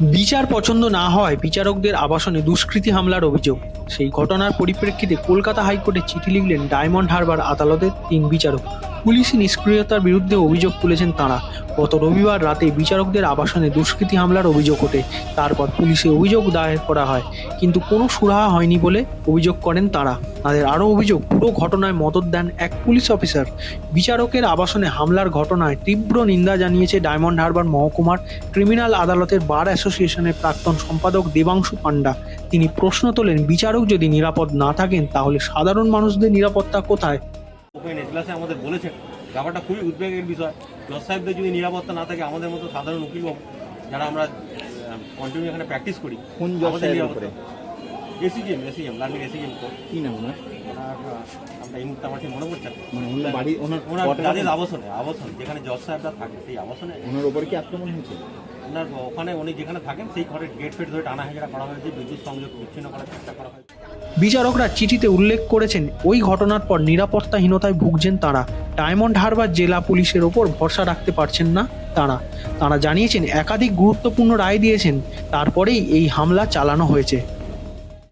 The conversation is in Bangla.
বিচার পছন্দ না হওয়ায় বিচারকদের আবাসনে দুষ্কৃতী হামলার অভিযোগ। সেই ঘটনার পরিপ্রেক্ষিতে কলকাতা হাইকোর্টে চিঠি লিখলেন ডায়মন্ড হারবার আদালতের তিন বিচারক। পুলিশি নিষ্ক্রিয়তার বিরুদ্ধে অভিযোগ তুলেছেন তাঁরা। গত রবিবার রাতে বিচারকদের আবাসনে দুষ্কৃতী হামলার অভিযোগ ওঠে। তারপর পুলিশে অভিযোগ দায়ের করা হয়। কিন্তু কোনো সুরাহা হয়নি বলে অভিযোগ করেন তাঁরা। তাদের আরও অভিযোগ পুরো ঘটনায় মদত দেন এক পুলিশ অফিসার। বিচারকের আবাসনে হামলার ঘটনায় তীব্র নিন্দা জানিয়েছে ডায়মন্ড হারবার মহকুমার ক্রিমিনাল আদালতের বার অ্যাসোসিয়েশনের প্রাক্তন সম্পাদক দেবাংশু পান্ডা তিনি প্রশ্ন তোলেন বিচারক যদি নিরাপদ না থাকেন তাহলে সাধারণ মানুষদের নিরাপত্তা কোথায়? ওপেন এজলাসে আমাদের বলেছেন ব্যাপারটা খুবই উদ্বেগের বিষয়। জজ সাহেবদের যদি নিরাপত্তা না থাকে আমাদের মতো সাধারণ উকিল যারা আমরা কন্টিনিউ এখানে প্র্যাকটিস করি কোন জজ সাহেবের? ACGM ACGM learning ACGM court কি নাম ওনার? ওনার আমরা এই মুহূর্তে আমার ঠিক মনে পড়ছে মানে ওনার বাড়ি ওনার ওনার তাদের আবাসনে আবাসন যেখানে জজ সাহেবরা থাকে সেই আবাসনে ওনার উপরে কি আক্রমণ হয়েছে? ওনার ওখানে উনি যেখানে থাকেন সেই ঘরের গেট ফেট ধরে টানা হেঁচড়া করা হয়েছে বিদ্যুৎ সংযোগ বিচ্ছিন্ন করার চেষ্টা করা হয়েছে। বিচারকরা চিঠিতে উল্লেখ করেছেন ওই ঘটনার পর নিরাপত্তাহীনতায় ভুগছেন তারা। ডায়মন্ড হারবার জেলা পুলিশের ওপর ভরসা রাখতে পারছেন না তারা। তারা জানিয়েছেন একাধিক গুরুত্বপূর্ণ রায় দিয়েছেন তারপরেই এই হামলা চালানো হয়েছে।